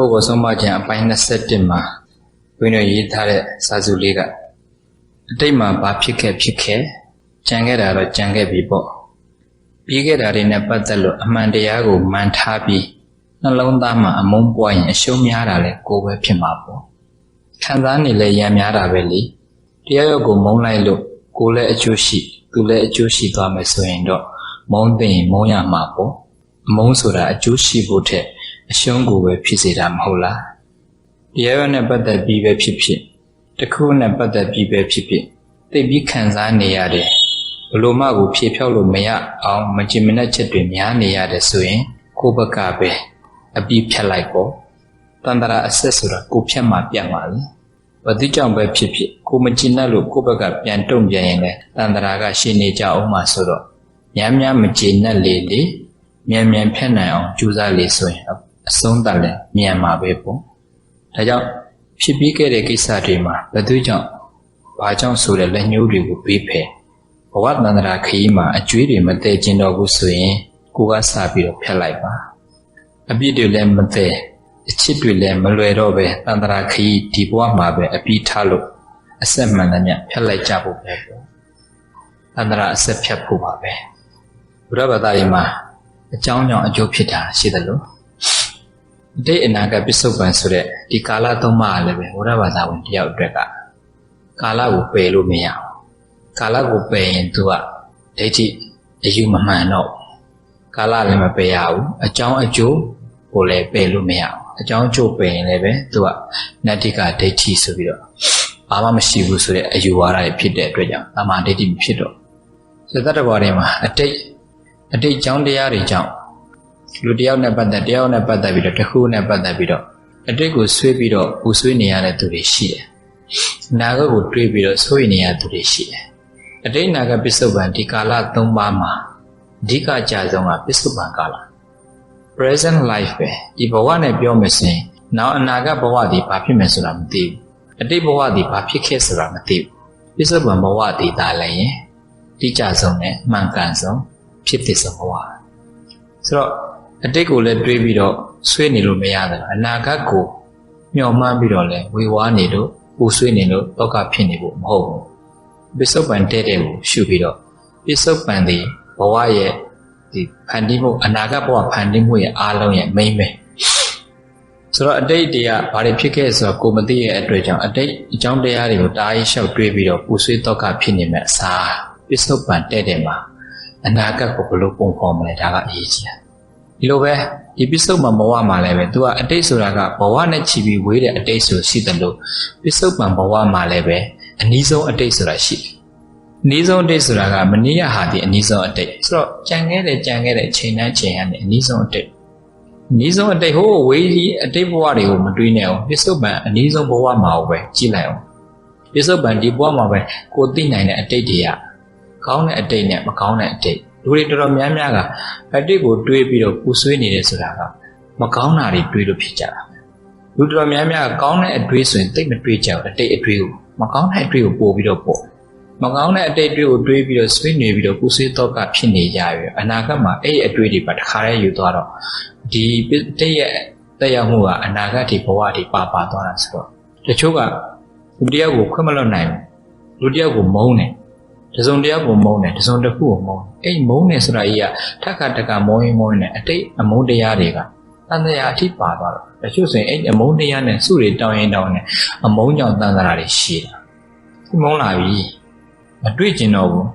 ကိုယ့်ကိုဆုံးမခြင်းအပိုင်း27မှာဘုန်းတော်ရေးထားတဲ့စာစုလေးကအတိတ်မှာဘာဖြစ်ခဲ့ဖြစ်ခဲ့ကြံခဲ့တာတော့ကြံခဲ့ပြီပေါ့ပြီးခဲ့တာတွေနဲ့ပတ်သက်လို့အမှန်တရားကိုမှန်ထားပြီးနှလုံးသားမှာအမုန်းပွားရင်အရှုံးများတာလဲကိုယ်ပဲဖြစ်မှာပေါ့ခံစားနေလဲရံများတာပဲလေတရားရုပ်ကိုမုန်းလိုက်လို့ကိုယ်လည်းအကျိုးရှိသူလည်းအကျိုးရှိသွားမယ်ဆိုရင်တော့မုန်းသိရင်မုန်းရမှာပေါ့အမုန်းဆိုတာအကျိုးရှိဖို့ထက် အရှုံးကိုပဲဖြစ်စေတာမဟုတ်လားတရားရုပ်နဲ့ပတ်သက်ပြီးပဲဖြစ်ဖြစ်တစ်ခုနဲ့ပတ်သက်ပြီးပဲဖြစ်ဖြစ်သိပြီးခံစားနေရတယ်ဘလို့မှကိုဖြေဖြောက်လို့မရအောင်မကြင်မနဲ့ချက်တွေများနေရတယ်ဆိုရင်ကိုယ့်ဘက်ကပဲအပြီးဖြတ်လိုက်ပေါ့တန်တရာအဆက်ဆိုတာကိုဖြတ်မှပြတ်ပါလေဘာတိကြောင့်ပဲဖြစ်ဖြစ်ကိုမကြင်နဲ့လို့ကိုယ့်ဘက်ကပြန်တုံ့ပြန်ရင်လည်းတန်တရာကရှင်းနေကြအောင်မှဆိုတော့များများမကြင်နဲ့လေလေမြန်မြန်ဖြတ်နိုင်အောင်ကြိုးစားလေဆိုရင် အဆုံးသတ်လည်းမြန်မှာပဲပေါ့ဒါကြောင့်ဖြစ်ပြီးခဲ့တဲ့ကိစ္စတွေမှာဘယ်သူကြောင့်ဘာကြောင့်ဆိုတဲ့လက်ညှိုးတွေကိုဘေးဖယ်ဘဝတန္တရာခရီးမှာအကျွေးတွေမတည်ကျင်တော့ဘူးဆိုရင်ကိုကစပြီးတော့ဖျက်လိုက်ပါအပြစ်တွေလည်းမတည်အချစ်တွေလည်းမလွယ်တော့ပဲတန္တရာခရီးဒီဘဝမှာပဲအပြီးထားလို့အဆက်မှန်တဲ့မြဖျက်လိုက်ကြဖို့ပဲပေါ့တန္တရာအဆက်ဖြတ်ဖို့ပါပဲဘုရားဘာသာရေးမှာအကြောင်းကြောင့်အကျိုးဖြစ်တာရှိတယ်လို့ အတိတ်အနာဂတ်ပစ္စုပန်ဆိုတဲ့ဒီကာလသုံးပါးလည်းပဲဘုရားဘာသာဝင်တယောက်အတွက်ကကာလကိုပယ်လို့မရဘူးကာလကိုပယ်ရင်သူကဒိဋ္ဌိအယူမမှန်တော့ကာလလည်းမပယ်ရဘူးအကြောင်းအကျိုးကိုလည်းပယ်လို့မရဘူးအကြောင်းအကျိုးပယ်ရင်လည်းပဲသူကနတ္တိကဒိဋ္ဌိဆိုပြီးတော့ဘာမှမရှိဘူးဆိုတဲ့အယူဝါဒတွေဖြစ်တဲ့အတွက်ကြောင့်တမာဒိဋ္ဌိမဖြစ်တော့စသတ္တဝါတွေမှာအတိတ်အတိတ်ကြောင်းတရားတွေကြောင့် လူတယောက်နဲ့ပတ်သက်တယောက်နဲ့ပတ်သက်ပြီးတော့တစ်ခုနဲ့ပတ်သက်ပြီးတော့အတိတ်ကိုဆွေးပြီးတော့ပူဆွေးနေရတဲ့သူတွေရှိတယ်။နာဂတ်ကိုတွေးပြီးတော့ဆွေးနေရတဲ့သူတွေရှိတယ်။အတိတ်နာဂတ်ပစ္စုပန်ဒီကာလ၃ပါးမှာအဓိကအကြဆုံးကပစ္စုပန်ကာလ present life ပဲဒီဘဝနဲ့ပြောမယ်ဆိုရင်နောက်အနာဂတ်ဘဝဒီဘာဖြစ်မယ်ဆိုတာမသိဘူး။အတိတ်ဘဝဒီဘာဖြစ်ခဲ့ဆိုတာမသိဘူး။ပစ္စုပန်ဘဝဒီဒါလည်းရင်အဓိကဆုံးနဲ့မှန်ကန်ဆုံးဖြစ်တဲ့ဆုံးဘဝဆိုတော့ အတိတ်ကိုလည်းတွေးပြီးတော့ဆွေးနေလို့မရတယ်အနာဂတ်ကိုမျှော်မှန်းပြီးတော့လည်းဝေဝါးနေလို့ပူဆွေးနေလို့တောကဖြစ်နေဖို့မဟုတ်ဘူးပစ္စုပန်တဲ့တဲ့ကိုရှုပြီးတော့ပစ္စုပန်ဒီဘဝရဲ့ဒီဖန်တီးမှုအနာဂတ်ဘဝဖန်တီးမှုရဲ့အားလုံးရဲ့မိမ့်ပဲဆိုတော့အတိတ်တွေကဘာတွေဖြစ်ခဲ့ဆိုတော့ကိုမသိရဲ့အတွက်ကြောင့်အတိတ်အကြောင်းတရားတွေကိုတားရီလျှောက်တွေးပြီးတော့ပူဆွေးတောကဖြစ်နေမဲ့အစားပစ္စုပန်တဲ့တဲ့မှာအနာဂတ်ကိုဘယ်လိုပုံဖော်မလဲဒါကအရေးကြီးတယ် ဒီလိုပဲဒီပစ္စုပန်ဘဝမှာလည်းပဲသူကအတိတ်ဆိုတာကဘဝနဲ့ချီပြီးဝေးတဲ့အတိတ်ဆိုရှိတယ်လို့ပစ္စုပန်ဘဝမှာလည်းပဲအနည်းဆုံးအတိတ်ဆိုတာရှိတယ်။အနည်းဆုံးအတိတ်ဆိုတာကမနည်းရဟာဒီအနည်းဆုံးအတိတ်ဆိုတော့ကြံခဲ့တယ်ကြံခဲ့တယ်ချိန်တိုင်းချိန်ရတဲ့အနည်းဆုံးအတိတ်အနည်းဆုံးအတိတ်ဟိုဝေးကြီးအတိတ်ဘဝတွေကိုမတွေးနဲ့အောင်ပစ္စုပန်အနည်းဆုံးဘဝမှာပဲကြည့်လိုက်အောင်ပစ္စုပန်ဒီဘဝမှာပဲကိုသိနိုင်တဲ့အတိတ်တွေကကောင်းတဲ့အတိတ်နဲ့မကောင်းတဲ့အတိတ် လူတွေတော်တော်များများကအတိတ်ကိုတွေးပြီးတော့ပူဆွေးနေတယ်ဆိုတာကမကောင်းတာတွေတွေးလို့ဖြစ်ကြတာလူတော်များများကကောင်းတဲ့အတွေးဆိုရင်တိတ်မတွေးကြဘူးအတိတ်အတွေးကိုမကောင်းတဲ့အတွေးကိုပို့ပြီးတော့ပို့မကောင်းတဲ့အတိတ်အတွေးကိုတွေးပြီးတော့ဆွေးနေပြီးတော့ပူဆွေးတော့ကဖြစ်နေကြပြီအနာဂတ်မှာအဲ့ဒီအတွေးတွေပါတခါတည်းယူသွားတော့ဒီတိတ်ရဲ့တက်ရောက်မှုကအနာဂတ်ဒီဘဝဒီပါပါသွားတာဆိုတော့တချို့ကလူတယောက်ကိုခွင့်မလွတ်နိုင်ဘူးလူတယောက်ကိုမုန်းတယ် တစုံတယောက်ကိုမုန်းတယ်တစုံတစ်ခုကိုမုန်းအဲ့မုန်းတယ်ဆိုတာကြီးကထက်ခါတက်ကမုန်းရင်မုန်းနေအတိတ်အမုန်းတရားတွေကတန်တရားအထိပါသွားတော့တချို့ဆိုရင်အဲ့အမုန်းတရားနဲ့စုတွေတောင်းရင်တောင်းနေအမုန်းကြောင့်တန်တရားတွေရှိတာဒီမုန်းလာပြီမတွေ့ကျင်တော့ဘူး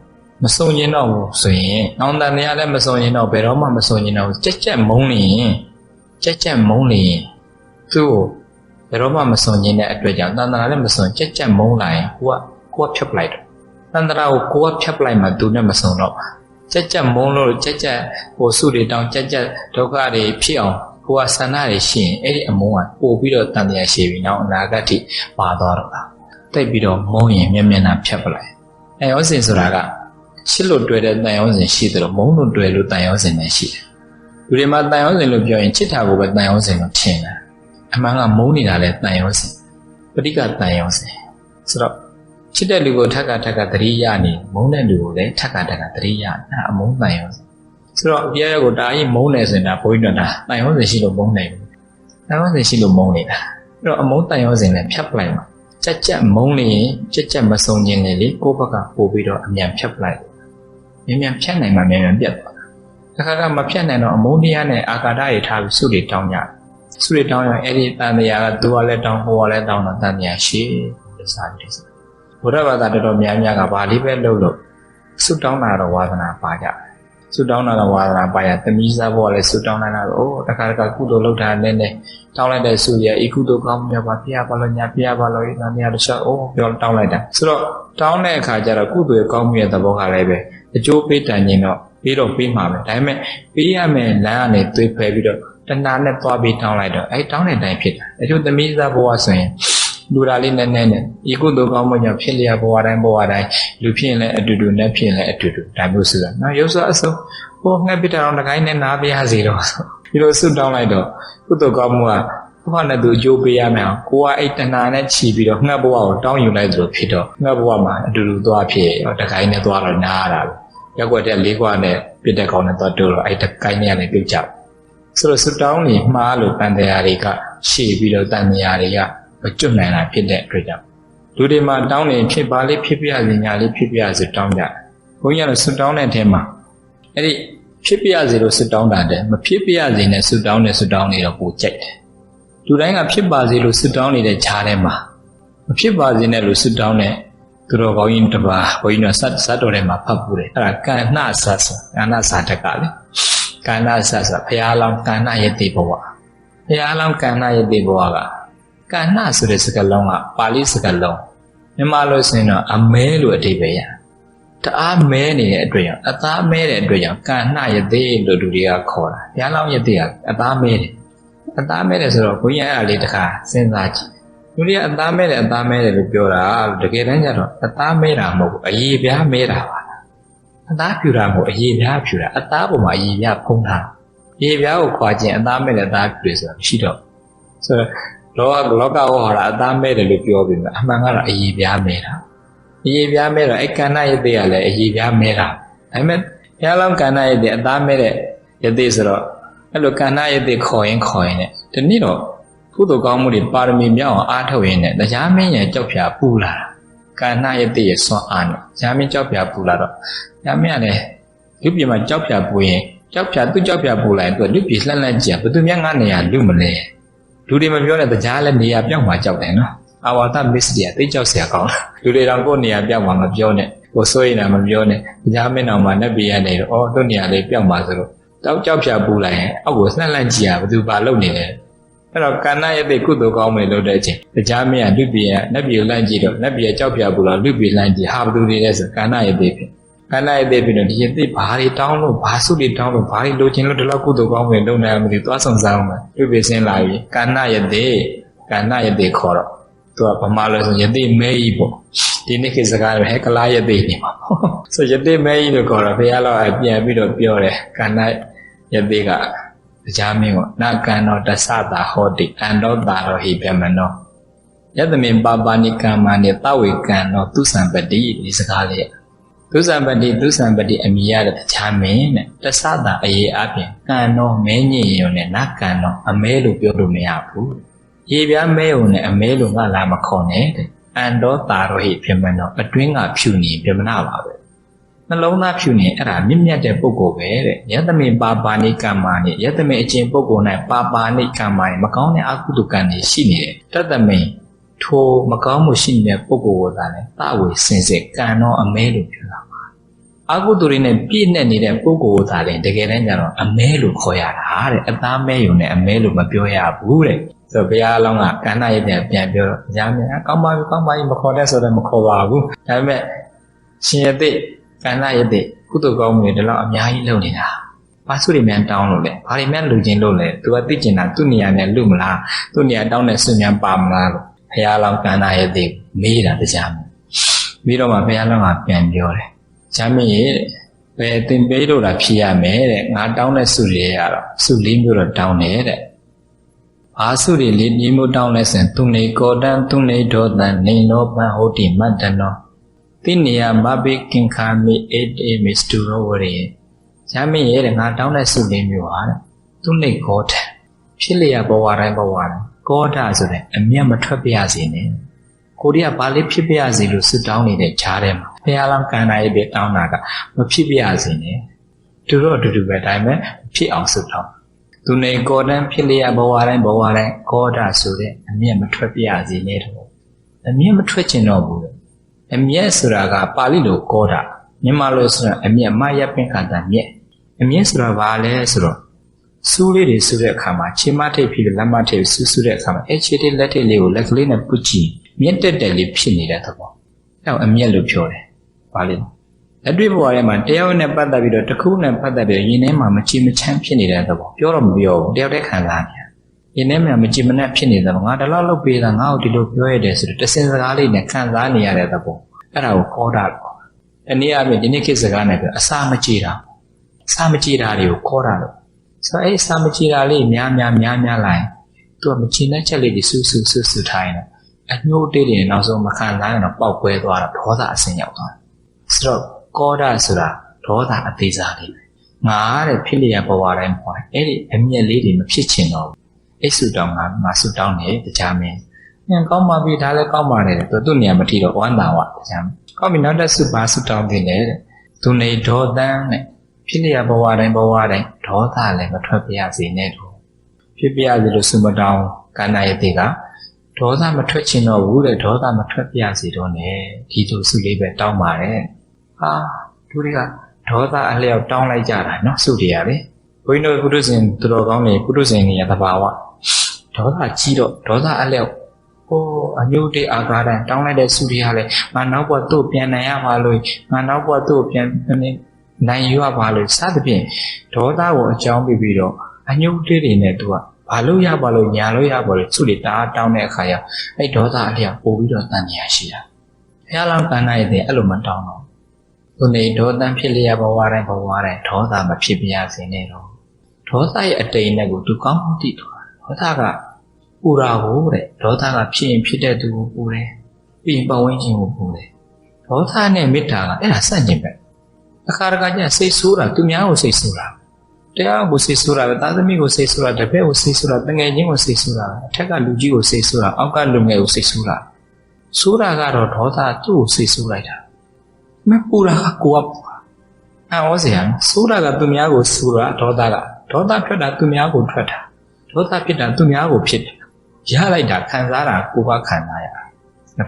မစုံကျင်တော့ဘူးဆိုရင်နောင်တန်တရားလည်းမစုံကျင်တော့ဘယ်တော့မှမစုံကျင်တော့ဘူးကြက်ကြက်မုန်းနေရင်ကြက်ကြက်မုန်းနေရင်သူ့ကိုဘယ်တော့မှမစုံကျင်တဲ့အတွက်ကြောင့်တန်တရားလည်းမစုံကြက်ကြက်မုန်းလာရင်ကိုကကိုကဖြတ်ပလိုက်တော့ တန်တရာကိုကိုကဖြတ်ပလိုက်မှသူနဲ့မစုံတော့ကြက်ကြက်မုန်းလို့ကြက်ကြက်ဟိုစုတွေတောင်းကြက်ကြက်ဒုက္ခတွေဖြစ်အောင်ကိုကဆန္ဒတွေရှိရင်အဲ့ဒီအမုန်းကပို့ပြီးတော့တန်တရားရှိပြီနောက်အနာဂတ်ထိပါသွားတော့တာတိတ်ပြီးတော့မုန်းရင်မျက်မျက်နှာဖြတ်ပလိုက်အဲရောစင်ဆိုတာကချစ်လို့တွေ့တဲ့တန်ရောစင်ရှိတယ်လို့မုန်းလို့တွေ့လို့တန်ရောစင်လည်းရှိတယ်လူတွေမှာတန်ရောစင်လို့ပြောရင်ချစ်တာကိုပဲတန်ရောစင်လို့ထင်တယ်အမှန်ကမုန်းနေတာလည်းတန်ရောစင်ပဋိကတန်ရောစင်ဆိုတော့ ချစ်တဲ့လူကိုထက်ကထက်ကသတိရနေမုန်းတဲ့လူကိုလည်းထက်ကထက်ကသတိရအဲအမုန်းတန်ရောဆိုတော့အပြည့်ရကိုတာကြီးမုန်းတယ်ဆိုရင်ဒါဘုန်းကြီးတို့ဒါတန်ရောစင်ရှိလို့မုန်းနိုင်ဘူးတန်ရောစင်ရှိလို့မုန်းနေတာအဲ့တော့အမုန်းတန်ရောစင်လည်းဖြတ်ပလိုက်မှာကြက်ကြက်မုန်းနေရင်ကြက်ကြက်မဆုံးခြင်းနဲ့လေကိုယ့်ဘက်ကပို့ပြီးတော့အမြန်ဖြတ်ပလိုက်မြန်မြန်ဖြတ်နိုင်မှမြန်မြန်ပြတ်သွားတခါကမဖြတ်နိုင်တော့အမုန်းတရားနဲ့အာကာဒတွေထားပြီးစုတွေတောင်းကြတယ်စုတွေတောင်းရင်အဲ့ဒီတန်တရားကသူကလည်းတောင်းဟိုကလည်းတောင်းတော့တန်တရားရှိတယ်စားတ ယ်ဘုရားဘာသာတော်တော်များများကဘာလေးပဲလုပ်လို့ဆုတောင်းတာတော့ဝါသနာပါကြတယ်ဆုတောင်းတာတော့ဝါသနာပါရသမီးစားဘောကလည်းဆုတောင်းနိုင်တာတော့အိုးတခါတခါကုသိုလ်လုပ်တာနဲ့နဲ့တောင်းလိုက်တဲ့ဆုရဤကုသိုလ်ကောင်းမြတ်ပါဖျားပါလို့ညာဖျားပါလို့နာမရတခြားအိုးပြောတောင်းလိုက်တာဆိုတော့တောင်းတဲ့အခါကျတော့ကုသိုလ်ကောင်းမြတ်တဲ့ဘောကလည်းပဲအကျိုးပေးတန်ရင်တော့ပြီးတော့ပြီးမှာပဲဒါပေမဲ့ပေးရမယ်လမ်းကနေသွေးဖယ်ပြီးတော့တဏှာနဲ့သွားပြီးတောင်းလိုက်တော့အဲတောင်းတဲ့အတိုင်းဖြစ်တာအကျိုးသမီးစားဘောကဆိုရင် လူတာလေးနဲ့နဲ့နဲ့ဤကုသိုလ်ကောင်းမှုကြောင့်ဖြစ်လျက်ဘဝတိုင်းဘဝတိုင်းလူဖြစ်ရင်လည်းအတူတူနဲ့ဖြစ်ရင်လည်းအတူတူဒါမျိုးဆိုတာနော်ရုပ်စွာအစုံဟိုငှက်ပြတာတော့တကိုင်းနဲ့နားပြရစီတော့ဒီလိုဆွတောင်းလိုက်တော့ကုသိုလ်ကောင်းမှုကဘဝနဲ့သူအကျိုးပေးရမယ်အောင်ကိုကအဲ့တဏှာနဲ့ခြီးပြီးတော့ငှက်ဘဝကိုတောင်းယူလိုက်သလိုဖြစ်တော့ငှက်ဘဝမှာအတူတူသွားဖြစ်ရောတကိုင်းနဲ့သွားတော့နားရတာပဲရက်ွက်တဲ့လေးခွနဲ့ပြတဲ့ကောင်နဲ့သွားတိုးတော့အဲ့တကိုင်းနဲ့လည်းပြုတ်ကြဆိုတော့ဆွတောင်းနေမှားလို့တန်တရားတွေကရှေ့ပြီးတော့တန်တရားတွေက မကျွတ်နိုင်တာဖြစ်တဲ့အတွက်ကြောင့်လူတွေမှာတောင်းနေဖြစ်ပါလေးဖြစ်ပြရစီညာလေးဖြစ်ပြရစီတောင်းကြတယ်ဘုန်းကြီးကတော့ဆွတောင်းတဲ့အထက်မှာအဲ့ဒီဖြစ်ပြရစီလို့ဆွတောင်းတာတဲ့မဖြစ်ပြရစီနဲ့ဆွတောင်းနဲ့ဆွတောင်းနေတော့ပိုကြိုက်တယ်လူတိုင်းကဖြစ်ပါစေလို့ဆွတောင်းနေတဲ့ခြားထဲမှာမဖြစ်ပါစေနဲ့လို့ဆွတောင်းတဲ့သူတော်ကောင်းကြီးတပါးဘုန်းကြီးတို့စတ်စတ်တော်ထဲမှာဖတ်ပူတယ်အဲ့ဒါကဏ္ဍဆတ်ဆိုကဏ္ဍစာတကလေကဏ္ဍဆတ်ဆိုဘုရားလောင်းကဏ္ဍယတိဘဝဘုရားလောင်းကဏ္ဍယတိဘဝက ကဏ္ဍဆိုတဲ့စကားလုံးကပါဠိစကားလုံးမြန်မာလို့ဆိုရင်တော့အမဲလို့အဓိပ္ပာယ်ရတအားမဲနေတဲ့အတွက်ကြောင့်အသားမဲတဲ့အတွက်ကြောင့်ကဏ္ဍယတိလို့လူတွေကခေါ်တာဘုရားလောင်းယတိကအသားမဲတယ်အသားမဲတယ်ဆိုတော့ဘုန်းကြီးအဲ့ဒါလေးတစ်ခါစဉ်းစားကြည့်လူတွေကအသားမဲတယ်အသားမဲတယ်လို့ပြောတာတကယ်တမ်းကျတော့အသားမဲတာမဟုတ်ဘူးအရေးပြားမဲတာပါအသားဖြူတာမဟုတ်အရေးပြားဖြူတာအသားပေါ်မှာအရေးပြားဖုံးတာအရေးပြားကိုခွာခြင်းအသားမဲတယ်အသားဖြူတယ်ဆိုတာမရှိတော့ဆိုတော့ လောကလောကဝဟောတာအသားမဲတယ်လို့ပြောပြီးမှအမှန်ကတော့အရေးပြားမဲတာအရေးပြားမဲတော့အဲ့ကဏ္ဍယတိကလည်းအရေးပြားမဲတာဒါပေမဲ့ဘုရားလောင်းကဏ္ဍယတိအသားမဲတဲ့ယတိဆိုတော့အဲ့လိုကဏ္ဍယတိခေါ်ရင်ခေါ်ရင်ねဒီနေ့တော့ကုသိုလ်ကောင်းမှုတွေပါရမီမြောက်အောင်အားထုတ်ရင်းနဲ့တရားမင်းရဲ့ကြောက်ဖြာပူလာတာကာဏယတိရဲ့ဆွမ်းအားနဲ့တရားမင်းကြောက်ဖြာပူလာတော့တရားမင်းကလည်းလူပြည်မှာကြောက်ဖြာပူရင်ကြောက်ဖြာသူ့ကြောက်ဖြာပူလာရင်သူကလူပြည်လှက်လှက်ကြည့်ဘယ်သူများငါနေရလူမလဲ လူတွေမပြောနဲ့တကြားလည်းနေရာပြောင်းမှာကြောက်တယ်နော်အာဝါဒမစ္စတီကသိကြောက်စရာကောင်းလူတွေတော့ကိုယ်နေရာပြောင်းမှာမပြောနဲ့ကိုစိုးရင်လည်းမပြောနဲ့တကြားမင်းအောင်မှာလက်ပြရနေတော့အော်သူ့နေရာလေးပြောင်းပါဆိုတော့တောက်ကြောက်ဖြာပူလိုက်ရင်အောက်ကိုနှက်လန့်ကြည့်ရဘာသူပါလုပ်နေလဲအဲ့တော့ကန္နရဲ့သိကုသိုလ်ကောင်းမယ်လို့တဲ့အချိန်တကြားမင်းကလူပြေကလက်ပြေကိုလန့်ကြည့်တော့လက်ပြေကြောက်ဖြာပူလာလူပြေလန့်ကြည့်ဟာဘာသူတွေလဲဆိုကန္နရဲ့သိဖြစ် ကာဏယတိဖြစ်တော့ဒီယတိဘာတွေတောင်းလို့ဘာစုတွေတောင်းလို့ဘာတွေလိုချင်လို့ဒီလောက်ကုသိုလ်ကောင်းမယ်လုပ်နိုင်မှမသိသွားဆောင်စားအောင်မယ်လူပြည်စင်းလာပြီကာဏယတိကာဏယတိခေါ်တော့သူကဗမာလို့ဆိုယတိမဲကြီးပေါ့ဒီနေ့ခေတ်စကားလည်းဟဲကလာယတိနေမှာဆိုယတိမဲကြီးလို့ခေါ်တော့ဘုရားလောက်ပြန်ပြီးတော့ပြောတယ်ကာဏယတိကတရားမင်းကနာကံတော်တသတာဟောတိအန္တောတာရောဟိပြမနောယတမေပါပါဏိကမ္မာနေတဝေကံတော်သူစံပတိဒီစကားလေး သူစံပတိသူစံပတိအမိရတဲ့တရားမင်းနဲ့တသတာအရေးအပြင်ကံတော်မဲညင်ရုံနဲ့နာကံတော်အမဲလို့ပြောလို့မရဘူးရေပြားမဲုံနဲ့အမဲလို့ငါလာမခေါ်နဲ့တဲ့အန္တောတာရောဟိပြမနောအတွင်းကဖြူနေပြမနာပါပဲနှလုံးသားဖြူနေအဲ့ဒါမြင့်မြတ်တဲ့ပုဂ္ဂိုလ်ပဲတဲ့ယတမေပါပါဏိကမ္မာနေယတမေအကျင့်ပုဂ္ဂိုလ်၌ပါပါဏိကမ္မာနေမကောင်းတဲ့အကုသိုလ်ကံတွေရှိနေတယ်တတမေ ထိုမကောင်းမှုရှိနေတဲ့ပုဂ္ဂိုလ်ကသာလေတဝေစင်စစ်ကံတော့အမဲလို့ပြောတာပါအကုသိုလ်တွေနဲ့ပြည့်နဲ့နေတဲ့ပုဂ္ဂိုလ်ကသာလေတကယ်တမ်းကျတော့အမဲလို့ခေါ်ရတာတဲ့အသားမဲယုံနဲ့အမဲလို့မပြောရဘူးတဲ့ဆိုဘုရားအလောင်းကကန္နာရဲ့ပြန်ပြန်ပြောတော့ညာမြန်ကောင်းပါပြီကောင်းပါပြီမခေါ်တဲ့ဆိုတော့မခေါ်ပါဘူးဒါပေမဲ့ရှင်ရတဲ့ကံလာရတဲ့ကုသိုလ်ကောင်းမှုတွေဒီလောက်အများကြီးလုပ်နေတာဘာစုတွေမြန်တောင်းလို့လဲဘာတွေမြန်လူချင်းလို့လဲသူကသိကျင်တာသူ့နေရာနဲ့လူမလားသူ့နေရာတောင်းတဲ့ဆွမြန်ပါမလားလို့ ဘုရားလောင်းကံလာရတဲ့မေးတာတရားမျိုးပြီးတော့မှဘုရားလောင်းကပြန်ပြောတယ်ဂျာမင်းရဲ့ဘယ်သင်ပေးလို့တာဖြစ်ရမယ်တဲ့ငါတောင်းတဲ့စုတွေရတော့စုလေးမျိုးတော့တောင်းတယ်တဲ့ဘာစုတွေလေးမျိုးတောင်းလဲဆိုရင်သူနေကောတံသူနေဒေါတံနေနောပံဟောတိမတ္တနောတိနေယမဘေကင်ခာမိအေတေမစ္စတူရောဝရေရမင်းရဲ့တဲ့ငါတောင်းတဲ့စုလေးမျိုးဟာတဲ့သူနေခေါ်တယ်ဖြစ်လျက်ဘဝတိုင်းဘဝတိုင်း ကောဒဆိုတဲ့အမျက်မထွက်ပြရစေနဲ့ကိုရီးယားဘာလေးဖြစ်ပြရစီလို့ဆွတောင်းနေတဲ့ဂျားထဲမှာဘုရားလောင်းကန္နာရဲ့ပဲတောင်းတာကမဖြစ်ပြရစေနဲ့သူတို့အတူတူပဲဒါပေမဲ့ဖြစ်အောင်ဆွတောင်းသူနေကောတန်းဖြစ်လျက်ဘဝတိုင်းဘဝတိုင်းကောဒဆိုတဲ့အမျက်မထွက်ပြရစေနဲ့တော့အမျက်မထွက်ချင်တော့ဘူးအမျက်ဆိုတာကပါဠိလိုကောဒမြန်မာလိုဆိုတာအမျက်မရပင်ခန္ဓာမျက်အမျက်ဆိုတာဘာလဲဆိုတော့ စူးလေးတွေစူးတဲ့အခါမှာခြေမထိပ်ပြီးလက်မထိပ်စူးစူးတဲ့အခါမှာအဲခြေထိပ်လက်ထိပ်လေးကိုလက်ကလေးနဲ့ပုတ်ကြည့်မြင့်တက်တက်လေးဖြစ်နေတဲ့သဘောအဲတော့အမျက်လို့ပြောတယ်ဘာလဲလက်တွေ့ဘဝထဲမှာတရားနဲ့ပတ်သက်ပြီးတော့တစ်ခုနဲ့ပတ်သက်ပြီးရင်ထဲမှာမချီမချမ်းဖြစ်နေတဲ့သဘောပြောတော့မပြောဘူးတယောက်တည်းခံစားနေရင်ထဲမှာမချီမနှက်ဖြစ်နေတဲ့သဘောငါဒီလောက်လုပ်ပေးတာငါ့ကိုဒီလိုပြောရတယ်ဆိုတော့တစင်စကားလေးနဲ့ခံစားနေရတဲ့သဘောအဲ့ဒါကိုခေါ်တာပေါ့အနည်းအားဖြင့်ဒီနေ့ခေတ်စကားနဲ့ပြောအစာမကြည့်တာအစာမကြည့်တာတွေကိုခေါ်တာလို့ ဆိုတော့အဲ့အစာမကြည့်တာလေးများများများများလာရင်သူကမချီတဲ့ချက်လေးတွေစူးစူးစူးစူးထားရင်အညှိုးတေးတွေနောက်ဆုံးမခံစားရင်တော့ပောက်ကွဲသွားတာဒေါသအဆင်ရောက်သွားတယ်ဆိုတော့ကောဒဆိုတာဒေါသအသေးစားလေးငါတဲ့ဖြစ်လျက်ဘဝတိုင်းပေါ်အဲ့ဒီအမျက်လေးတွေမဖြစ်ချင်တော့ဘူးအဲ့ဆူတောင်းငါငါဆူတောင်းနေတရားမင်းညံကောင်းပါပြီဒါလည်းကောင်းပါတယ်သူသူနေရာမထီတော့ဝမ်းသာဝတရားမင်းကောင်းပြီနောက်တစ်ဆူပါဆူတောင်းတင်တယ်တဲ့သူနေဒေါသန်းတဲ့ ဖြစ်လျက်ဘဝတိုင်းဘဝတိုင်းဒေါသလည်းမထွက်ပြရစေနဲ့လို့ဖြစ်ပြရစေလို့ဆုမတောင်းကန္နာယတိကဒေါသမထွက်ချင်တော့ဘူးတဲ့ဒေါသမထွက်ပြစေတော့နဲ့ဒီလိုဆုလေးပဲတောင်းပါတယ်ဟာသူတွေကဒေါသအလျောက်တောင်းလိုက်ကြတာနော်ဆုတွေရတယ်ဘုန်းကြီးတို့ပုထုဇဉ်သူတော်ကောင်းတွေပုထုဇဉ်တွေရသဘာဝဒေါသကြီးတော့ဒေါသအလျောက်ဟိုအညုတ်တေအာဃာတန်တောင်းလိုက်တဲ့ဆုတွေကလည်းငါနောက်ဘဝသူ့ပြန်နိုင်ရပါလို့ငါနောက်ဘဝသူ့ပြန် နိုင်ရပါလို့စသဖြင့်ဒေါသကိုအကြောင်းပြပြီးတော့အညုတေတွေနဲ့သူကဘာလို့ရပါလို့ညာလို့ရပါလို့သူတွေတအားတောင်းတဲ့အခါကျအဲ့ဒေါသအလျောက်ပို့ပြီးတော့တန်ညာရှိတာဘုရားလောင်းကန္နာရဲ့တဲ့အဲ့လိုမတောင်းတော့သူနေဒေါသဖြစ်လျက်ဘဝတိုင်းဘဝတိုင်းဒေါသမဖြစ်ပြရစေနဲ့တော့ဒေါသရဲ့အတိမ်နဲ့ကိုသူကောင်းမှသိသွားဒေါသကပူတာကိုတဲ့ဒေါသကဖြစ်ရင်ဖြစ်တဲ့သူကိုပူတယ်ပြီးရင်ပဝန်းကျင်ကိုပူတယ်ဒေါသနဲ့မေတ္တာကအဲ့ဒါစန့်ကျင်ပဲ အခါတခါကျစိတ်ဆိုးတာသူများကိုစိတ်ဆိုးတာတရားကိုစိတ်ဆိုးတာပဲသားသမီးကိုစိတ်ဆိုးတာတပည့်ကိုစိတ်ဆိုးတာတငယ်ချင်းကိုစိတ်ဆိုးတာအထက်ကလူကြီးကိုစိတ်ဆိုးတာအောက်ကလူငယ်ကိုစိတ်ဆိုးတာဆိုးတာကတော့ဒေါသသူ့ကိုစိတ်ဆိုးလိုက်တာမပူတာကကိုကပူတာအော်စရာဆိုးတာကသူများကိုဆိုးတာဒေါသကဒေါသထွက်တာသူများကိုထွက်တာဒေါသဖြစ်တာသူများကိုဖြစ်တယ်ရလိုက်တာခံစားတာကိုကခံစားရတာ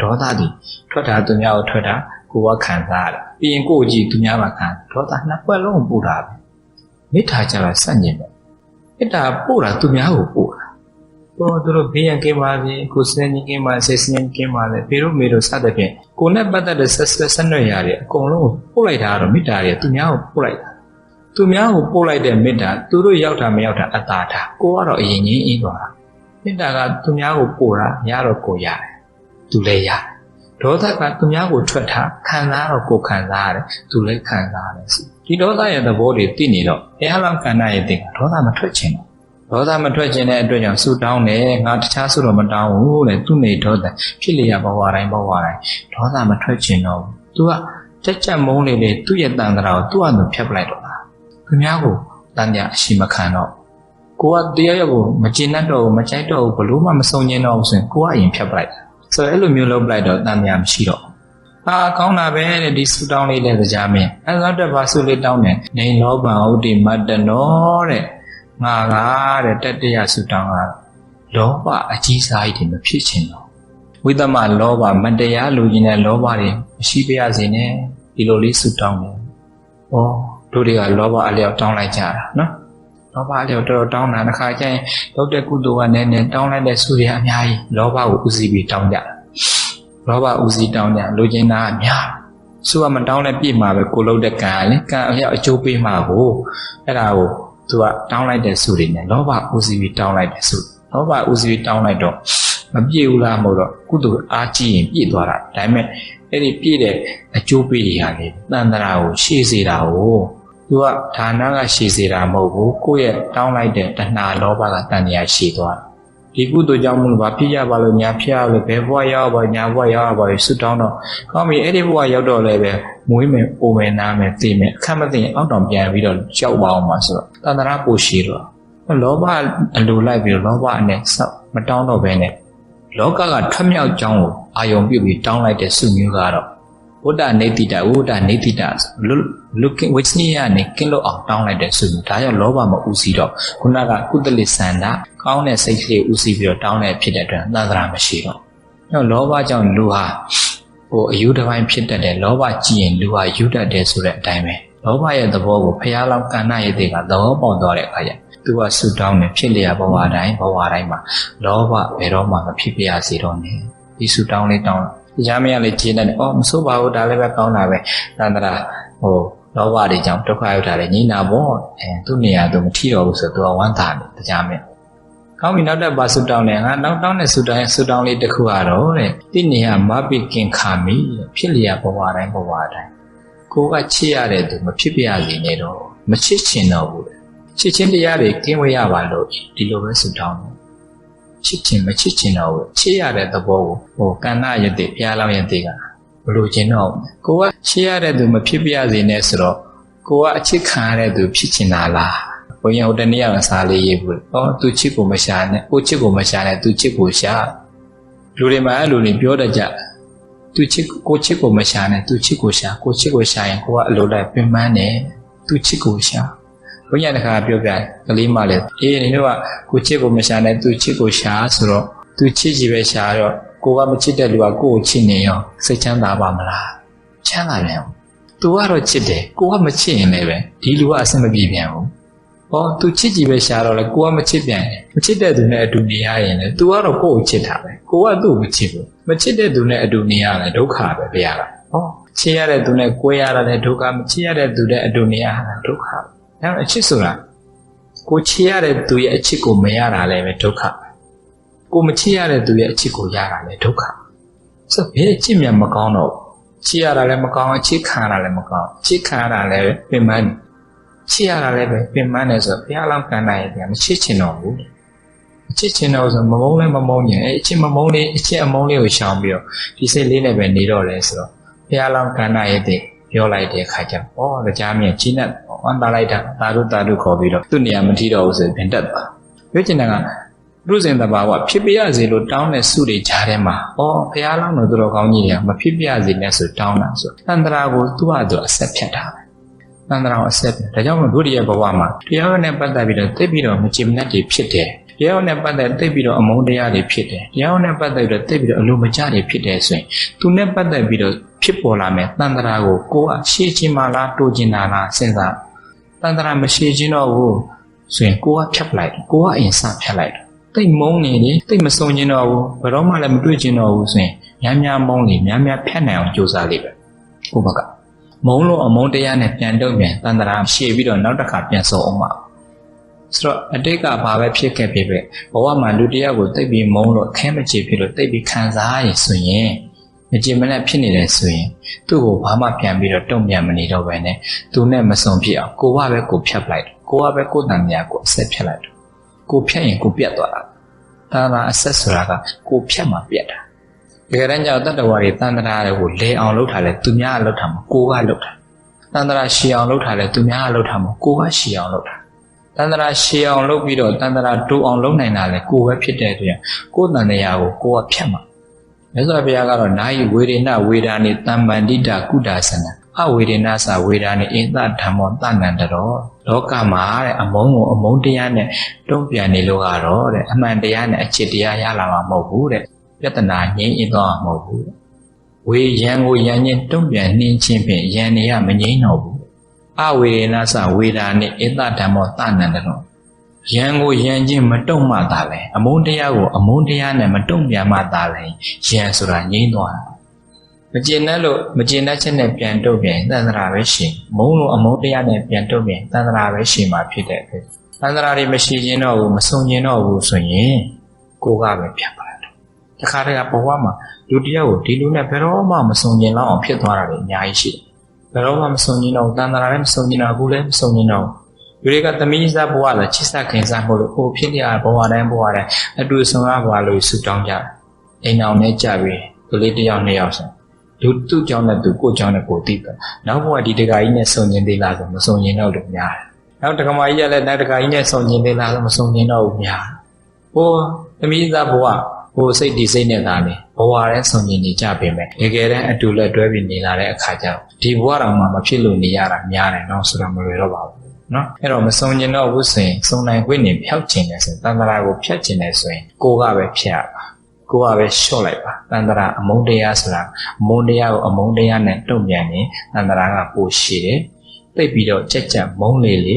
ဒေါသဒီထွက်တာသူများကိုထွက်တာ ကိုကခံစားရတာပြီးရင်ကိုယ်ကြည့်သူများကခံဒေါသနှစ်ပွက်လုံးပူတာပဲမေတ္တာကြတာစန့်ကျင်ပဲမေတ္တာပို့တာသူများကိုပို့တာတော့သူတို့ဘေးရန်ကင်းပါစေကိုယ်စနေကင်းပါစေစနေကင်းပါစေဖေတို့မေတို့စသဖြင့်ကိုယ်နဲ့ပတ်သက်တဲ့ဆက်ဆက်ဆက်နွယ်ရာတွေအကုန်လုံးကိုပို့လိုက်တာကတော့မေတ္တာတွေသူများကိုပို့လိုက်တာသူများကိုပို့လိုက်တဲ့မေတ္တာသူတို့ရောက်တာမရောက်တာအတားတာကိုကတော့အရင်ချင်းအေးသွားတာမေတ္တာကသူများကိုပို့တာရတော့ကိုရတယ်သူလည်းရတယ် ဒေါသကသူများကိုထွက်တာခံစားတော့ကိုခံစားရတယ်သူလည်းခံစားရတယ်ဒီဒေါသရဲ့သဘောတွေသိနေတော့ဘုရားလောင်းကန္နာရဲ့တင်ဒေါသမထွက်ခြင်းဒေါသမထွက်ခြင်းတဲ့အတွက်ကြောင့်ဆူတောင်းတယ်ငါတခြားဆူတော့မတောင်းဘူးလေသူနေဒေါသဖြစ်လျက်ဘဝတိုင်းဘဝတိုင်းဒေါသမထွက်ခြင်းတော့သူကတက်ကြက်မုန်းလေလေသူ့ရဲ့တန်ត្រာကိုသူ့အတူဖြတ်ပလိုက်တော့တာသူများကိုတန်ကြအရှိမခံတော့ကိုကတရားရောက်ကိုမကျင်တတ်တော့ဘူးမကြိုက်တော့ဘူးဘလို့မှမစုံညင်တော့ဘူးဆိုရင်ကိုကအရင်ဖြတ်ပလိုက်တာ ဆိုတော့အဲ့လိုမျိုးလုပ်ပလိုက်တော့တန်ကြမရှိတော့အာကောင်းတာပဲတဲ့ဒီဆူတောင်းလေးတဲ့ကြားမင်းအဲနောက်တစ်ပါးဆူလေးတောင်းတယ်နေလောဘဥဒိမတ္တနောတဲ့ငါကတဲ့တတ္တရဆူတောင်းတာလောဘအကြီးစားကြီးတွေမဖြစ်ချင်တော့ဝိသမလောဘမတရားလူကြီးတဲ့လောဘတွေမရှိပါရစေနဲ့ဒီလိုလေးဆူတောင်းတယ်ဩတို့တွေကလောဘအလျောက်တောင်းလိုက်ကြတာနော် လောဘအလျောက်တော်တော်တောင်းတာတစ်ခါကျရင်လုပ်တဲ့ကုသိုလ်ကနည်းနည်းတောင်းလိုက်တဲ့ဆူတွေအများကြီးလောဘကိုဥစည်းပြီးတောင်းကြတာလောဘဦးစီးတောင်းကြလူချင်းသားအများသူကမတောင်းတဲ့ပြည့်မှာပဲကိုလုံးတဲ့ကံလေကံအလျောက်အကျိုးပေးမှာကိုအဲ့ဒါကိုသူကတောင်းလိုက်တဲ့စုတွေနဲ့လောဘဦးစီးပြီးတောင်းလိုက်တဲ့စုလောဘဦးစီးပြီးတောင်းလိုက်တော့မပြည့်ဘူးလားမဟုတ်တော့ကုသိုလ်အားကြီးရင်ပြည့်သွားတာဒါပေမဲ့အဲ့ဒီပြည့်တဲ့အကျိုးပေးတွေဟာလေတန်တရာကိုရှေ့စေတာကို သူကဌာနကရှေ့စေတာမဟုတ်ဘူးကိုယ့်ရဲ့တောင်းလိုက်တဲ့တဏှာလောဘကတန်တရားရှေ့သွားဒီကုသိုလ်ကြောင့်မလို့ဘာဖြစ်ရပါလို့ညာဖြစ်ရလို့ဘယ်ဘဝရောက်ပါညာဘဝရောက်ပါဆွတောင်းတော့ကောင်းပြီအဲ့ဒီဘဝရောက်တော့လည်းပဲမွေးမယ်ပိုမယ်နားမယ်သိမယ်အခက်မသိရင်အောက်တောင်ပြန်ပြီးတော့ကြောက်ပါအောင်ပါဆိုတော့တန္တရာပိုရှိတော့လောဘအလိုလိုက်ပြီးတော့လောဘနဲ့ဆောက်မတောင်းတော့ဘဲနဲ့လောကကထွက်မြောက်ကြောင်းကိုအာယုံပြုပြီးတောင်းလိုက်တဲ့စုမျိုးကတော့ ဝိတ္တနေတိတဝိတ္တနေတိတဆိုလွတ်လွတ်ကင်းဝိသနိယနဲ့ကင်းလို့အောင်တောင်းလိုက်တဲ့စုမျိုးဒါကြောင့်လောဘမဥစီတော့ခုနကကုသလိစန္ဒကောင်းတဲ့စိတ်ကလေးဥစီပြီးတော့တောင်းတဲ့ဖြစ်တဲ့အတွက်သန္တရာမရှိတော့အဲတော့လောဘကြောင့်လူဟာဟိုအယူတစ်ပိုင်းဖြစ်တတ်တယ်လောဘကြည့်ရင်လူဟာယူတတ်တယ်ဆိုတဲ့အတိုင်းပဲလောဘရဲ့သဘောကိုဖျားလောက်ကဏ္ဍရဲ့တွေကသဘောပေါက်သွားတဲ့အခါကျသူကဆူတောင်းတယ်ဖြစ်လျာဘဝတိုင်းဘဝတိုင်းမှာလောဘဘယ်တော့မှမဖြစ်ပြရစေတော့နဲ့ဒီဆူတောင်းလေးတောင်းတ ရားမရလေးခြေနဲ့အော်မဆိုးပါဘူးဒါလည်းပဲကောင်းတာပဲသန္တရာဟိုလောဘတွေကြောင့်ဒုက္ခရောက်တာလေညီနာပေါ့အဲသူ့နေရာသူမထီတော့ဘူးဆိုတော့ဝမ်းသာတယ်တရားမရကောင်းပြီနောက်တစ်ပါဆူတောင်းတယ်ငါနောက်တောင်းတဲ့ဆူတောင်းရဲ့ဆူတောင်းလေးတစ်ခုကတော့တဲ့တိနေယမပိကင်ခါမိဖြစ်လျာဘဝတိုင်းဘဝတိုင်းကိုကချစ်ရတဲ့သူမဖြစ်ပြရစေနဲ့တော့မချစ်ချင်တော့ဘူးချစ်ချင်းတရားတွေကင်းဝေးရပါလို့ဒီလိုပဲဆူတောင်းတယ် ချစ်ချင်းမချစ်ချင်းတော့ဘူးချစ်ရတဲ့သဘောကိုဟိုကန္နာယတိဘုရားလောင်းယတိကဘလို့ချင်းတော့ကိုကချစ်ရတဲ့သူမဖြစ်ပြရစေနဲ့ဆိုတော့ကိုကအချစ်ခံရတဲ့သူဖြစ်ချင်တာလားဘုရင်ဟိုတနေ့ကစားလေးရေးဘူး။အော်သူချစ်ကိုမရှာနဲ့ကိုချစ်ကိုမရှာနဲ့သူချစ်ကိုရှာလူတွေမှာအဲ့လိုနေပြောတတ်ကြသူချစ်ကိုချစ်ကိုမရှာနဲ့သူချစ်ကိုရှာကိုချစ်ကိုရှာရင်ကိုကအလိုလိုက်ပင်ပန်းတယ်သူချစ်ကိုရှာ ဘုရားတခါပြောပြကလေးမလည်းအေးနေတော့ကိုချစ်ကိုမရှာနဲ့သူချစ်ကိုရှာဆိုတော့သူချစ်ကြီးပဲရှာတော့ကိုကမချစ်တဲ့လူကကိုကိုချစ်နေရောစိတ်ချမ်းသာပါမလားချမ်းသာပြန်သူကတော့ချစ်တယ်ကိုကမချစ်ရင်လည်းပဲဒီလူကအဆင်မပြေပြန်ဘူးဟောသူချစ်ကြည့်ပဲရှာတော့လေကိုကမချစ်ပြန်ရင်မချစ်တဲ့သူနဲ့အတူနေရရင်လေသူကတော့ကိုယ့်ကိုချစ်တာပဲကိုကသူ့ကိုချစ်ဘူးမချစ်တဲ့သူနဲ့အတူနေရတယ်ဒုက္ခပဲဘုရားကဟောချစ်ရတဲ့သူနဲ့ကိုယ်ရတာလည်းဒုက္ခမချစ်ရတဲ့သူနဲ့အတူနေရတာဒုက္ခပဲ အဲအချစ်ဆိုတာကိုချစ်ရတဲ့သူရဲ့အချစ်ကိုမရတာလည်းပဲဒုက္ခကိုမချစ်ရတဲ့သူရဲ့အချစ်ကိုရတာလည်းဒုက္ခဆိုဘယ်အချစ်မြတ်မကောင်းတော့ချစ်ရတာလည်းမကောင်းအချစ်ခံရတာလည်းမကောင်းချစ်ခံရတာလည်းပင်ပန်းချစ်ရတာလည်းပဲပင်ပန်းတယ်ဆိုတော့ဘုရားလောင်းကန္တာရဲ့ဗျာမချစ်ချင်တော့ဘူးအချစ်ချင်တော့ဆိုမမုန်းလည်းမမုန်းရင်အဲအချစ်မမုန်းလေးအချစ်အမုန်းလေးကိုရှောင်ပြီးတော့ဒီစိတ်လေးနဲ့ပဲနေတော့လဲဆိုတော့ဘုရားလောင်းကန္တာရဲ့တဲ့ ပြောလိုက်တဲ့အခါကျတော့ဩကြားမြင်ကြီးနဲ့ဝမ်းသာလိုက်တာတာတို့တာတို့ခေါ်ပြီးတော့သူ့နေရာမထီတော့ဘူးဆိုပြန်တက်သွားပြောချင်တာကရုဇင်တဘာဝဖြစ်ပြရစေလို့တောင်းတဲ့စုတွေကြားထဲမှာဩဘုရားလောင်းတော်သူတော်ကောင်းကြီးတွေကမဖြစ်ပြရစေနဲ့ဆိုတောင်းတာဆိုတန်တရာကိုသူ့ဟာသူအဆက်ဖြတ်တာပဲတန်တရာကိုအဆက်ဖြတ်ဒါကြောင့်မို့တို့ရဲ့ဘဝမှာတရားနဲ့ပတ်သက်ပြီးတော့သိပြီးတော့မကြည်မနှက်တွေဖြစ်တယ် တရားနဲ့ပတ်သက်သိပြီးတော့အမုန်းတရားတွေဖြစ်တယ်တရားနဲ့ပတ်သက်ပြီးတော့သိပြီးတော့အလိုမကျတွေဖြစ်တယ်ဆိုရင်သူနဲ့ပတ်သက်ပြီးတော့ဖြစ်ပေါ်လာမယ်တန်တရာကိုကိုကရှေ့ချင်းမှလားတိုးချင်တာလားစဉ်းစားတန်တရာမရှေ့ချင်းတော့ဘူးဆိုရင်ကိုကဖြတ်ပလိုက်ကိုကအရင်စဖြတ်လိုက်တိတ်မုန်းနေလေတိတ်မစုံကျင်တော့ဘူးဘယ်တော့မှလည်းမတွေ့ကျင်တော့ဘူးဆိုရင်များများမုန်းလေများများဖြတ်နိုင်အောင်ကြိုးစားလိမ့်မယ်ကိုဘကမုန်းလို့အမုန်းတရားနဲ့ပြန်တော့ပြန်တန်တရာရှေ့ပြီးတော့နောက်တစ်ခါပြန်စုံအောင်ပါ ဆိုတော့အတိတ်ကဘာပဲဖြစ်ခဲ့ဖြစ်ပဲဘဝမှာလူတရားကိုတိတ်ပြီးမုန်းလို့အခဲမချေဖြစ်လို့တိတ်ပြီးခံစားရဆိုရင်မကြင်မနဲ့ဖြစ်နေတယ်ဆိုရင်သူ့ကိုဘာမှပြန်ပြီးတော့တုံ့ပြန်မနေတော့ဘဲနဲ့သူနဲ့မစုံဖြစ်အောင်ကိုကပဲကိုဖြတ်ပလိုက်ကိုကပဲကိုတန်မြာကိုအဆက်ဖြတ်လိုက်ကိုဖြတ်ရင်ကိုပြတ်သွားတာဒါသာအဆက်ဆိုတာကကိုဖြတ်မှပြတ်တာတကယ်တမ်းကျတော့တတ္တဝါတွေတန်တရာတွေကိုလဲအောင်လုပ်ထားလဲသူများကလုပ်ထားမှာကိုကလုပ်တာတန်တရာရှည်အောင်လုပ်ထားလဲသူများကလုပ်ထားမှာကိုကရှည်အောင်လုပ်တာ တန်တရာရှည်အောင်လုပ်ပြီးတော့တန်တရာတိုးအောင်လုပ်နိုင်တာလဲကိုပဲဖြစ်တဲ့အတွက်ကိုတန်တရာကိုကိုကဖြတ်မှာမြတ်စွာဘုရားကတော့နာယီဝေဒနာဝေဒာနိတမ္ပန္တိတာကုဒါစနာအဝေဒနာစာဝေဒာနိအင်္သဓမ္မောတဏ္ဍတရောလောကမှာတဲ့အမုန်းကိုအမုန်းတရားနဲ့တုံ့ပြန်နေလို့ကတော့တဲ့အမှန်တရားနဲ့အချစ်တရားရလာမှာမဟုတ်ဘူးတဲ့ပြဿနာငြိမ်းအင်းတော့မဟုတ်ဘူးဝေယံကိုယံချင်းတုံ့ပြန်နှင်းချင်းဖြင့်ယံနေရမငြိမ်းတော့ဘူး အဝေရဏသဝေဒာနဲ့အတ္တဓမ္မောသနန္တရောယံကိုယံချင်းမတုံမှသာလဲအမုန်းတရားကိုအမုန်းတရားနဲ့မတုံပြန်မှသာလဲယံဆိုတာငြိမ့်သွားတာမကျင်တတ်လို့မကျင်တတ်ချက်နဲ့ပြန်တုံပြန်သန္တရာပဲရှင်မုန်းလို့အမုန်းတရားနဲ့ပြန်တုံပြန်သန္တရာပဲရှင်မှာဖြစ်တဲ့အတွက်သန္တရာတွေမရှိခြင်းတော့ဘူးမဆုံခြင်းတော့ဘူးဆိုရင်ကိုကပဲပြတ်ပါလားတခါတည်းကဘဝမှာလူတယောက်ကိုဒီလူနဲ့ဘယ်တော့မှမဆုံခြင်းလောက်အောင်ဖြစ်သွားတာလည်းအများကြီးရှိတယ် ဘယ်တော့မှမဆုံခြင်းတော့တန်ត្រာလည်းမဆုံခြင်းတော့ဘူးလည်းမဆုံခြင်းတော့လူတွေကသမီးစားဘဝလားချစ်စခင်စားမို့လို့ဟိုဖြစ်နေရဘဝတိုင်းဘဝတိုင်းအတူဆုံရဘဝလို့ဆူတောင်းကြတယ်အိမ်အောင်နဲ့ကြပြီးကလေးတစ်ယောက်နှစ်ယောက်ဆိုလူသူ့ကြောင့်နဲ့သူကိုယ့်ကြောင့်နဲ့ကိုယ်သိတယ်နောက်ဘဝဒီတကာကြီးနဲ့ဆုံရင်သေးလားဆိုမဆုံရင်တော့လို့များတယ်နောက်တက္ကမကြီးကလည်းနောက်တက္ကကြီးနဲ့ဆုံကျင်သေးလားဆိုမဆုံကျင်တော့ဘူးများဟိုသမီးသားဘဝ ဟိုစိတ်ဒီစိတ်နဲ့သားလေဘဝနဲ့ဆုံကျင်နေကြပြင်မဲ့တကယ်တမ်းအတူလက်တွဲပြီးနေလာတဲ့အခါကျတော့ဒီဘဝတော်မှာမဖြစ်လို့နေရတာများတယ်နော်ဆိုတော့မလွယ်တော့ပါဘူးနော်အဲ့တော့မစုံကျင်တော့ဘူးဆိုရင်စုံနိုင်ခွင့်နေဖြောက်ကျင်တယ်ဆိုရင်တန်တရာကိုဖြတ်ကျင်တယ်ဆိုရင်ကိုကပဲဖြတ်ရပါကိုကပဲလျှော့လိုက်ပါတန်တရာအမုန်းတရားဆိုတာအမုန်းတရားကိုအမုန်းတရားနဲ့တုံ့ပြန်ရင်တန်တရာကပိုရှိတယ်သိပ်ပြီးတော့ကြက်ကြက်မုန်းလေလေ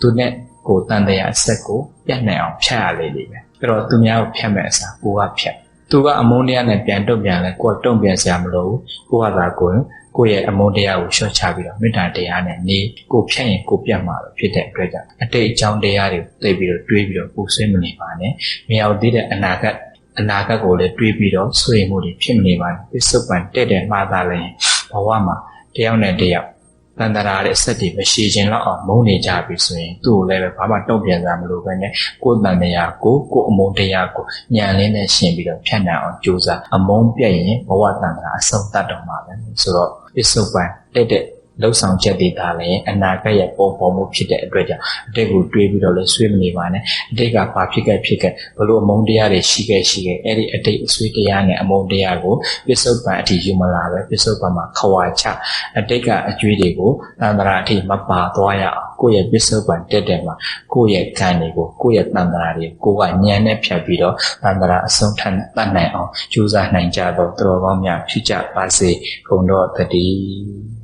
သူနဲ့ကိုတန်တရားအဆက်ကိုပြတ်နိုင်အောင်ဖြတ်ရလေလေပဲ အဲ့တော့သူများကိုဖြတ်မဲ့အစားကိုကဖြတ်သူကအမုန်းတရားနဲ့ပြန်တုံ့ပြန်လဲကိုကတုံ့ပြန်စရာမလိုဘူးကိုကသာကိုယ်ကိုယ့်ရဲ့အမုန်းတရားကိုလျှော့ချပြီးတော့မေတ္တာတရားနဲ့နေကိုဖြတ်ရင်ကိုပြတ်မှာပဲဖြစ်တဲ့အတွက်ကြောင့်အတိတ်အကြောင်းတရားတွေသိပြီးတော့တွေးပြီးတော့ပူဆွေးမနေပါနဲ့မရောက်သေးတဲ့အနာဂတ်အနာဂတ်ကိုလည်းတွေးပြီးတော့ဆွေးမှုတွေဖြစ်မနေပါနဲ့ပစ္စုပန်တဲ့တဲ့မှားသားလည်းဘဝမှာတယောက်နဲ့တယောက် တန်တရာတဲ့ဆက်တွေမရှိခြင်းတော့အောင်မုန်းနေကြပြီဆိုရင်သူ့ကိုလည်းပဲဘာမှတုံ့ပြန်စားမလို့ပဲနဲ့ကိုယ်တန်တရားကိုကိုယ်အမုန်းတရားကိုညံလင်းနဲ့ရှင်ပြီးတော့ဖြတ်နိုင်အောင်ကြိုးစားအမုန်းပြတ်ရင်ဘဝတန်တရာအဆုံးတတ်တော့မှာပဲဆိုတော့ပစ္စုပန်တဲ့တဲ့ လှုပ်ဆောင်ချက်တွေဒါလည်းအနာဂတ်ရဲ့ပုံပေါ်မှုဖြစ်တဲ့အတွက်ကြောင့်အတိတ်ကိုတွေးပြီးတော့လည်းဆွေးမနေပါနဲ့အတိတ်ကဘာဖြစ်ခဲ့ဖြစ်ခဲ့ဘလို့အမုန်းတရားတွေရှိခဲ့ရှိခဲ့အဲ့ဒီအတိတ်အဆွေးတရားနဲ့အမုန်းတရားကိုပစ္စုပန်အထိယူမလာပဲပစ္စုပန်မှာခွာချအတိတ်ကအကျွေးတွေကိုတန်တရာအထိမပါသွားရအောင်ကိုယ့်ရဲ့ပစ္စုပန်တက်တဲ့မှာကိုယ့်ရဲ့ကံတွေကိုကိုယ့်ရဲ့တန်တရာတွေကိုကညံနဲ့ဖြတ်ပြီးတော့တန်တရာအဆုံးထပ်တတ်နိုင်အောင်ကြိုးစားနိုင်ကြတော့တော်တော်ကောင်းများဖြစ်ကြပါစေကုန်တော့တည်း